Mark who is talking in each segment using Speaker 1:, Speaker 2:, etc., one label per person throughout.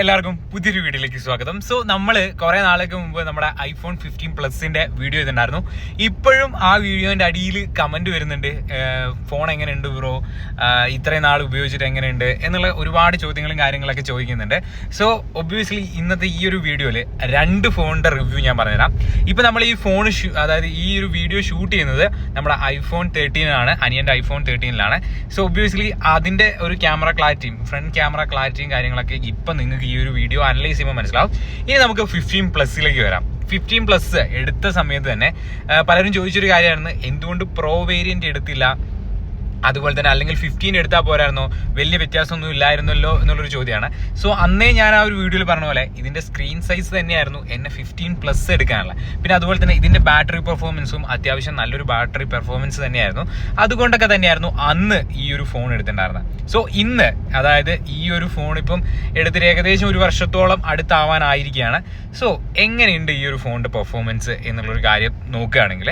Speaker 1: എല്ലാവർക്കും പുതിയൊരു വീഡിയോയിലേക്ക് സ്വാഗതം. സോ നമ്മൾ കുറെ നാളേക്ക് മുമ്പ് നമ്മുടെ ഐഫോൺ ഫിഫ്റ്റീൻ പ്ലസിന്റെ വീഡിയോ ഇതുണ്ടായിരുന്നു ഇപ്പോഴും ആ വീഡിയോന്റെ അടിയിൽ കമന്റ് വരുന്നുണ്ട്. ഫോൺ എങ്ങനെയുണ്ട് ബ്രോ ഇത്രയും നാൾ ഉപയോഗിച്ചിട്ട് എങ്ങനെയുണ്ട്? എന്നുള്ള ഒരുപാട് ചോദ്യങ്ങളും കാര്യങ്ങളൊക്കെ ചോദിക്കുന്നുണ്ട്. സോ ഒബ്വിയസ്ലി ഇന്നത്തെ ഈ ഒരു വീഡിയോയിൽ രണ്ട് ഫോണിന്റെ റിവ്യൂ ഞാൻ പറഞ്ഞുതരാം. ഇപ്പൊ നമ്മൾ ഈ ഫോൺ അതായത് ഈ ഒരു വീഡിയോ ഷൂട്ട് ചെയ്യുന്നത് നമ്മുടെ ഐഫോൺ തേർട്ടീനാണ് അനിയന്റെ ഐഫോൺ തേർട്ടീനിലാണ് സോ ഒബ്വിയസ്ലി അതിന്റെ ഒരു ക്യാമറ ക്ലാരിറ്റിയും ഫ്രണ്ട് ക്യാമറ ക്ലാരിറ്റിയും കാര്യങ്ങളൊക്കെ ഇപ്പൊ നിങ്ങൾക്ക് ഈ ഒരു വീഡിയോ അനലൈസ് ചെയ്യുമ്പോൾ മനസ്സിലാവും. ഇനി നമുക്ക് ഫിഫ്റ്റീൻ പ്ലസിലേക്ക് വരാം. ഫിഫ്റ്റീൻ പ്ലസ് എടുത്ത സമയത്ത് തന്നെ പലരും ചോദിച്ചൊരു കാര്യമാണ് എന്തുകൊണ്ട് പ്രോ വേരിയന്റ് എടുത്തില്ല? അതുപോലെ തന്നെ അല്ലെങ്കിൽ ഫിഫ്റ്റീൻ എടുത്താൽ പോരായിരുന്നോ. വലിയ വ്യത്യാസമൊന്നും ഇല്ലായിരുന്നല്ലോ എന്നുള്ളൊരു ചോദ്യമാണ്. സോ അന്നേ ഞാൻ ആ ഒരു വീഡിയോയിൽ പറഞ്ഞ പോലെ ഇതിന്റെ സ്ക്രീൻ സൈസ് തന്നെയായിരുന്നു എന്നെ ഫിഫ്റ്റീൻ പ്ലസ് എടുക്കാനുള്ള. പിന്നെ അതുപോലെ തന്നെ ഇതിന്റെ ബാറ്ററി പെർഫോമൻസും അത്യാവശ്യം നല്ലൊരു ബാറ്ററി പെർഫോമൻസ് തന്നെയായിരുന്നു. അതുകൊണ്ടൊക്കെ തന്നെയായിരുന്നു അന്ന് ഈ ഒരു ഫോൺ എടുത്തിട്ടുണ്ടായിരുന്നത്. സോ ഇന്ന് അതായത് ഈ ഒരു ഫോൺ ഇപ്പം എടുത്തിട്ട് ഏകദേശം ഒരു വർഷത്തോളം അടുത്താവാനായിരിക്കുകയാണ്. സോ എങ്ങനെയുണ്ട് ഈ ഒരു ഫോണിന്റെ പെർഫോമൻസ് എന്നുള്ളൊരു കാര്യം നോക്കുകയാണെങ്കിൽ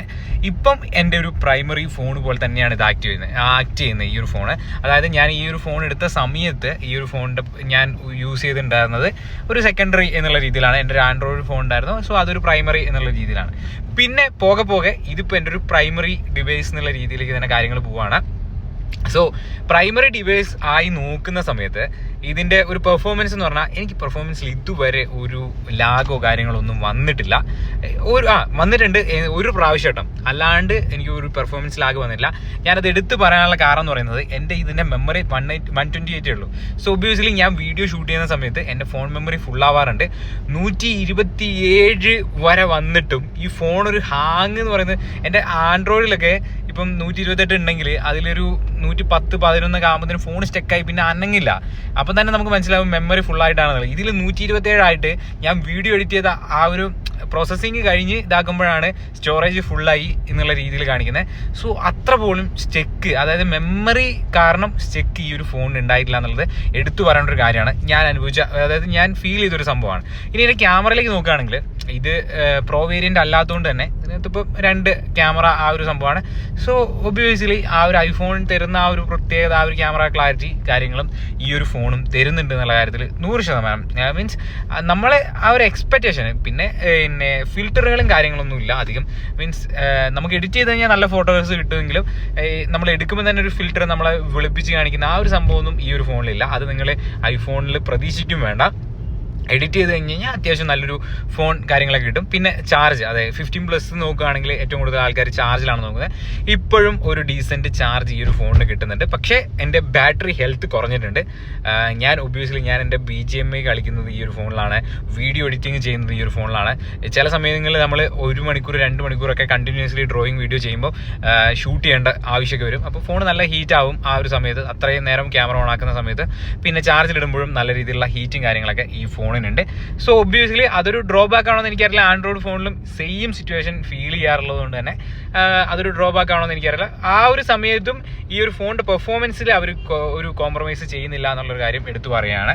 Speaker 1: ഇപ്പം എന്റെ ഒരു പ്രൈമറി ഫോൺ പോലെ തന്നെയാണ് ഇത് ആക്ട് ചെയ്യുന്നത്. ആക്ട് ചെയ്യുന്നത് ഈ ഒരു ഫോണ് അതായത് ഞാൻ ഈ ഒരു ഫോൺ എടുത്ത സമയത്ത് ഈ ഒരു ഫോണിന്റെ ഞാൻ യൂസ് ചെയ്തിട്ടുണ്ടായിരുന്നത് ഒരു സെക്കൻഡറി എന്നുള്ള രീതിയിലാണ്. എന്റെ ഒരു ആൻഡ്രോയിഡ് ഫോൺ ഉണ്ടായിരുന്നു. സോ അതൊരു പ്രൈമറി എന്നുള്ള രീതിയിലാണ്. പിന്നെ പോകെ പോകെ ഇതിപ്പോൾ എന്റെ ഒരു പ്രൈമറി ഡിവൈസ് എന്നുള്ള രീതിയിലേക്ക് തന്നെ കാര്യങ്ങൾ പോവുകയാണ് സോ പ്രൈമറി ഡിവൈസ് ആയി നോക്കുന്ന സമയത്ത് ഇതിന്റെ ഒരു പെർഫോമൻസ് എന്ന് പറഞ്ഞാൽ എനിക്ക് പെർഫോമൻസിൽ ഇതുവരെ ഒരു ലാഗോ കാര്യങ്ങളോ ഒന്നും വന്നിട്ടില്ല. ഒരു ആ വന്നിട്ടുണ്ട് ഒരു പ്രാവശ്യം അല്ലാണ്ട് എനിക്ക് ഒരു പെർഫോമൻസ് ലാഗ് വന്നില്ല ഞാനത് എടുത്തു പറയാനുള്ള കാരണം എന്ന് പറയുന്നത് എന്റെ ഇതിന്റെ memory one eight one twenty എയ്റ്റേ ഉള്ളൂ. സോ ഒബ്വിയസ്ലി ഞാൻ വീഡിയോ ഷൂട്ട് ചെയ്യുന്ന സമയത്ത് എന്റെ ഫോൺ മെമ്മറി ഫുൾ ആവാറുണ്ട്. നൂറ്റി ഇരുപത്തി ഏഴ് വരെ വന്നിട്ടും ഈ ഫോൺ ഒരു ഹാങ് എന്ന് പറയുന്നത് എന്റെ ആൻഡ്രോയിഡിലൊക്കെ ഇപ്പം നൂറ്റി ഇരുപത്തെട്ട് ഉണ്ടെങ്കിൽ അതിലൊരു നൂറ്റി പത്ത് പതിനൊന്നൊക്കെ ആകുമ്പോൾ ഫോൺ സ്റ്റെക്കായി പിന്നെ അനങ്ങില്ല. അപ്പം തന്നെ നമുക്ക് മനസ്സിലാവും മെമ്മറി ഫുൾ ആയിട്ടാണെന്നുള്ളത്. ഇതിൽ നൂറ്റി ഇരുപത്തേഴായിട്ട് ഞാൻ വീഡിയോ എഡിറ്റ് ചെയ്ത ആ ഒരു പ്രോസസ്സിങ് കഴിഞ്ഞ് ഇതാക്കുമ്പോഴാണ് സ്റ്റോറേജ് ഫുള്ളായി എന്നുള്ള രീതിയിൽ കാണിക്കുന്നത് സോ അത്ര പോലും സ്റ്റെക്ക് അതായത് മെമ്മറി കാരണം സ്റ്റെക്ക് ഈ ഒരു ഫോണിന് ഉണ്ടായിട്ടില്ല എന്നുള്ളത് എടുത്തു പറയേണ്ട ഒരു കാര്യമാണ്. ഞാൻ അനുഭവിച്ച അതായത് ഞാൻ ഫീൽ ചെയ്തൊരു സംഭവമാണ്. ഇനി എന്റെ ക്യാമറയിലേക്ക് നോക്കുകയാണെങ്കിൽ ഇത് പ്രോ വേരിയന്റ് അല്ലാത്തതുകൊണ്ട് തന്നെ ഇപ്പം രണ്ട് ക്യാമറ ആ ഒരു സംഭവമാണ്. സോ ഒബ്വിയസ്ലി ആ ഒരു ഐഫോൺ തരുന്ന ആ ഒരു പ്രത്യേകത ആ ഒരു ക്യാമറ ക്ലാരിറ്റി കാര്യങ്ങളും ഈ ഒരു ഫോണും തരുന്നുണ്ട് എന്നുള്ള കാര്യത്തിൽ നൂറ് ശതമാനം. മീൻസ് നമ്മളെ ആ ഒരു എക്സ്പെക്റ്റേഷൻ പിന്നെ പിന്നെ ഫിൽറ്ററുകളും കാര്യങ്ങളൊന്നും ഇല്ല അധികം. മീൻസ് നമുക്ക് എഡിറ്റ് ചെയ്ത് കഴിഞ്ഞാൽ നല്ല ഫോട്ടോസ് കിട്ടുമെങ്കിലും നമ്മൾ എടുക്കുമ്പോൾ തന്നെ ഒരു ഫിൽറ്റർ നമ്മളെ വെളുപ്പിച്ച് കാണിക്കുന്ന ആ ഒരു സംഭവമൊന്നും ഈ ഒരു ഫോണിലില്ല അത് നിങ്ങൾ ഐഫോണിൽ പ്രതീക്ഷിക്കും വേണ്ട. എഡിറ്റ് ചെയ്ത് കഴിഞ്ഞ് കഴിഞ്ഞാൽ അത്യാവശ്യം നല്ലൊരു ഫോൺ കാര്യങ്ങളൊക്കെ കിട്ടും. പിന്നെ ചാർജ് അതെ ഫിഫ്റ്റീൻ പ്ലസ് നോക്കുകയാണെങ്കിൽ ഏറ്റവും കൂടുതൽ ആൾക്കാർ ചാർജിലാണ് നോക്കുന്നത്. ഇപ്പോഴും ഒരു ഡീസന്റ് ചാർജ് ഈ ഒരു ഫോണിന് കിട്ടുന്നുണ്ട്. പക്ഷേ എന്റെ ബാറ്ററി ഹെൽത്ത് കുറഞ്ഞിട്ടുണ്ട്. ഞാൻ ഒബ്വിയസ്ലി ഞാൻ എന്റെ ബി ജി എം ഐ കളിക്കുന്നത് ഈ ഒരു ഫോണിലാണ്. വീഡിയോ എഡിറ്റിംഗ് ചെയ്യുന്നത് ഈ ഒരു ഫോണിലാണ്. ചില സമയങ്ങളിൽ നമ്മൾ ഒരു മണിക്കൂർ രണ്ട് മണിക്കൂറൊക്കെ കണ്ടിന്യൂസ്ലി ഡ്രോയിങ് വീഡിയോ ചെയ്യുമ്പോൾ ഷൂട്ട് ചെയ്യേണ്ട ആവശ്യമൊക്കെ വരും. അപ്പോൾ ഫോൺ നല്ല ഹീറ്റ് ആവും ആ ഒരു സമയത്ത്. അത്രയും നേരം ക്യാമറ ഓൺ ആക്കുന്ന സമയത്ത്. പിന്നെ ചാർജിലിടുമ്പോഴും നല്ല രീതിയിലുള്ള ഹീറ്റും കാര്യങ്ങളൊക്കെ ഈ ഫോണിനുണ്ട് സോ ഒബ്വിയസ്ലി അതൊരു ഡ്രോബാക്ക് ആണോ എന്ന് എനിക്കറിയില്ല. ആൻഡ്രോയിഡ് ഫോണിലും സെയിം സിറ്റുവേഷൻ ഫീൽ ചെയ്യാറുള്ളത് കൊണ്ട് തന്നെ അതൊരു ഡ്രോബാക്ക് ആണോ എന്ന് എനിക്കറിയില്ല. ആ ഒരു സമയത്തും ഈ ഒരു ഫോണിന്റെ പെർഫോമൻസിൽ അവർ ഒരു കോംപ്രമൈസ് ചെയ്യുന്നില്ല എന്നുള്ളൊരു കാര്യം എടുത്തു പറയുകയാണ്.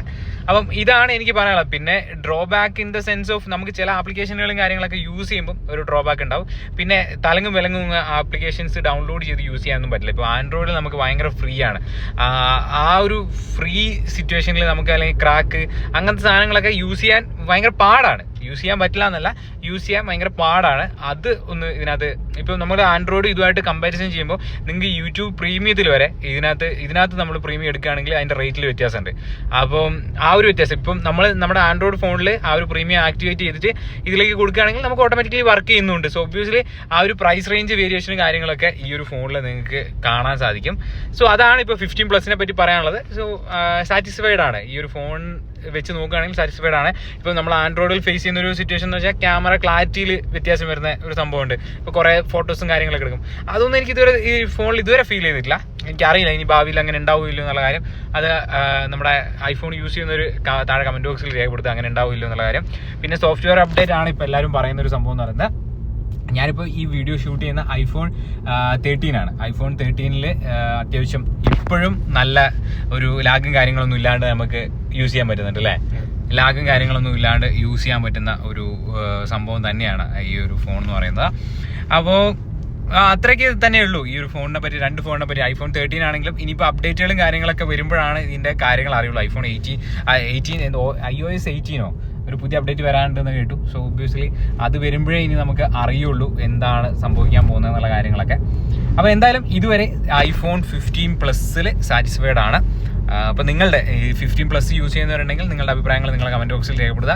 Speaker 1: അപ്പം ഇതാണ് എനിക്ക് പറയാനുള്ളത്. പിന്നെ drawback in the sense of നമുക്ക് ചില ആപ്ലിക്കേഷനുകളും കാര്യങ്ങളൊക്കെ യൂസ് ചെയ്യുമ്പോൾ ഒരു ഡ്രോബാക്ക് ഉണ്ടാവും. പിന്നെ തലങ്ങും വിലങ്ങും ആപ്ലിക്കേഷൻസ് ഡൗൺലോഡ് ചെയ്ത് യൂസ് ചെയ്യാനൊന്നും പറ്റില്ല. ഇപ്പോൾ ആൻഡ്രോയിഡിൽ നമുക്ക് ഭയങ്കര ഫ്രീ ആണ്. ആ ഒരു ഫ്രീ സിറ്റുവേഷനിൽ നമുക്ക് അല്ലെങ്കിൽ ക്രാക്ക് അങ്ങനത്തെ സാധനങ്ങളൊക്കെ യൂസ് ചെയ്യാൻ ഭയങ്കര പാടാണ്. യൂസ് ചെയ്യാൻ പറ്റില്ല എന്നല്ല യൂസ് ചെയ്യാൻ ഭയങ്കര പാടാണ്. അത് ഒന്ന് ഇതിനകത്ത് ഇപ്പോൾ നമ്മൾ ആൻഡ്രോയിഡ് ഇതുമായിട്ട് കമ്പാരിസൺ ചെയ്യുമ്പോൾ നിങ്ങൾക്ക് യൂട്യൂബ് പ്രീമിയത്തിൽ വരെ ഇതിനകത്ത് ഇതിനകത്ത് നമ്മൾ പ്രീമിയം എടുക്കുകയാണെങ്കിൽ അതിന്റെ റേറ്റിൽ വ്യത്യാസമുണ്ട്. അപ്പം ആ ഒരു വ്യത്യാസം ഇപ്പം നമ്മൾ നമ്മുടെ ആൻഡ്രോയിഡ് ഫോണിൽ ആ ഒരു പ്രീമിയം ആക്ടിവേറ്റ് ചെയ്തിട്ട് ഇതിലേക്ക് കൊടുക്കുകയാണെങ്കിൽ നമുക്ക് ഓട്ടോമാറ്റിക്കലി വർക്ക് ചെയ്യുന്നുണ്ട്. സോ ഒബ്വിയസ്ലി ആ ഒരു പ്രൈസ് റേഞ്ച് വേരിയേഷനും കാര്യങ്ങളൊക്കെ ഈ ഒരു ഫോണിൽ നിങ്ങൾക്ക് കാണാൻ സാധിക്കും. സോ അതാണ് ഇപ്പോൾ ഫിഫ്റ്റീൻ പ്ലസിനെ പറ്റി പറയാനുള്ളത്. സോ സാറ്റിസ്ഫൈഡ് ആണ്. ഈ ഒരു ഫോൺ വെച്ച് നോക്കുകയാണെങ്കിൽ സാറ്റിസ്ഫൈഡ് ആണ്. ഇപ്പോൾ നമ്മൾ ആൻഡ്രോയിഡിൽ ഫേസ് ചെയ്യുന്ന ഒരു സിറ്റുവേഷൻ എന്ന് വെച്ചാൽ ക്യാമറ ക്ലാരിറ്റിയിൽ വ്യത്യാസം വരുന്ന ഒരു സംഭവമുണ്ട്. ഇപ്പോൾ കുറേ ഫോട്ടോസും കാര്യങ്ങളൊക്കെ എടുക്കും. അതൊന്നും എനിക്ക് ഇതുവരെ ഈ ഫോണിൽ ഇതുവരെ ഫീൽ ചെയ്തിട്ടില്ല. എനിക്കറിയില്ല ഇനി ഭാവിയിൽ അങ്ങനെ ഉണ്ടാവില്ല എന്നുള്ള കാര്യം. അത് നമ്മുടെ ഐഫോൺ യൂസ് ചെയ്യുന്ന ഒരു താഴെ കമന്റ് ബോക്സിൽ രേഖപ്പെടുത്തുക അങ്ങനെ ഉണ്ടാവില്ല എന്നുള്ള കാര്യം. പിന്നെ സോഫ്റ്റ്വെയർ അപ്ഡേറ്റ് ആണ് ഇപ്പോൾ എല്ലാവരും പറയുന്ന ഒരു സംഭവം എന്ന് പറയുന്നത്. ഞാനിപ്പോൾ ഈ വീഡിയോ ഷൂട്ട് ചെയ്യുന്ന ഐഫോൺ തേർട്ടീൻ ആണ്. ഐഫോൺ തേർട്ടീനിൽ അത്യാവശ്യം ഇപ്പോഴും നല്ല ഒരു ലാഗും കാര്യങ്ങളൊന്നും ഇല്ലാണ്ട് നമുക്ക് യൂസ് ചെയ്യാൻ പറ്റുന്നുണ്ട് അല്ലേ? ലാഗും കാര്യങ്ങളൊന്നും ഇല്ലാണ്ട് യൂസ് ചെയ്യാൻ പറ്റുന്ന ഒരു സംഭവം തന്നെയാണ് ഈ ഒരു ഫോൺ എന്ന് പറയുന്നത്. അപ്പോൾ അത്രയ്ക്ക് തന്നെ ഉള്ളൂ. ഈ ഒരു ഫോണിനെ പറ്റി രണ്ട് ഫോണിനെ പറ്റി. ഐഫോൺ തേർട്ടീൻ ആണെങ്കിലും ഇനിയിപ്പോൾ അപ്ഡേറ്റുകളും കാര്യങ്ങളൊക്കെ വരുമ്പോഴാണ് ഇതിന്റെ കാര്യങ്ങൾ അറിയുള്ളൂ. ഐഫോൺ എയ്റ്റീൻ എയ്റ്റീൻ എന്തോ ഐ ഒ എസ് എയ്റ്റീനോ ഒരു പുതിയ അപ്ഡേറ്റ് വരാനുണ്ടെന്ന് കേട്ടു. സോ ഒബ്വിയസ്ലി അത് വരുമ്പോഴേ ഇനി നമുക്ക് അറിയുള്ളൂ എന്താണ് സംഭവിക്കാൻ പോകുന്നത് എന്നുള്ള കാര്യങ്ങളൊക്കെ. അപ്പോൾ എന്തായാലും ഇതുവരെ ഐഫോൺ ഫിഫ്റ്റീൻ പ്ലസ്സിൽ സാറ്റിസ്ഫൈഡ് ആണ്. അപ്പോൾ നിങ്ങളുടെ ഈ ഫിഫ്റ്റീൻ പ്ലസ് യൂസ് ചെയ്യുന്നവരുണ്ടെങ്കിൽ നിങ്ങളുടെ അഭിപ്രായങ്ങൾ നിങ്ങൾ കമന്റ് ബോക്സിൽ രേഖപ്പെടുത്തുക.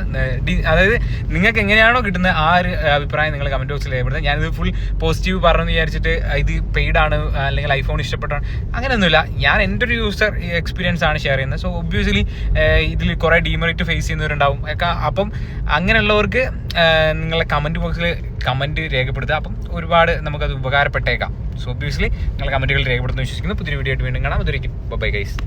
Speaker 1: അതായത് നിങ്ങൾക്ക് എങ്ങനെയാണോ കിട്ടുന്ന ആ ഒരു അഭിപ്രായം നിങ്ങൾ കമന്റ് ബോക്സിൽ രേഖപ്പെടുത്തുക. ഞാനിത് ഫുൾ പോസിറ്റീവ് പറഞ്ഞു വിചാരിച്ചിട്ട് ഇത് പെയ്ഡ് ആണ് അല്ലെങ്കിൽ ഐഫോൺ ഇഷ്ടപ്പെട്ടാണ് അങ്ങനെയൊന്നുമില്ല. ഞാൻ എന്റെ ഒരു യൂസർ എക്സ്പീരിയൻസ് ആണ് ഷെയർ ചെയ്യുന്നത്. സോ ഒബ്വിയസ്ലി ഇതിൽ കുറേ ഡീമെറിറ്റ് ഫേസ് ചെയ്യുന്നവരുണ്ടാവും. അപ്പം അങ്ങനെയുള്ളവർക്ക് നിങ്ങളുടെ നിങ്ങളെ കമന്റ് ബോക്സിൽ കമന്റ് രേഖപ്പെടുത്തുക. അപ്പം ഒരുപാട് നമുക്കത് ഉപകാരപ്പെട്ടേക്കാം. സോ ഒബ്വിയസ്ലി നിങ്ങൾ കമന്റുകൾ രേഖപ്പെടുത്തുന്നു വിശ്വസിക്കുന്നു. പുതിയ വീഡിയോ ആയിട്ട് വീണ്ടും കാണാം. അതുവരെയും ബൈ ഗൈസ്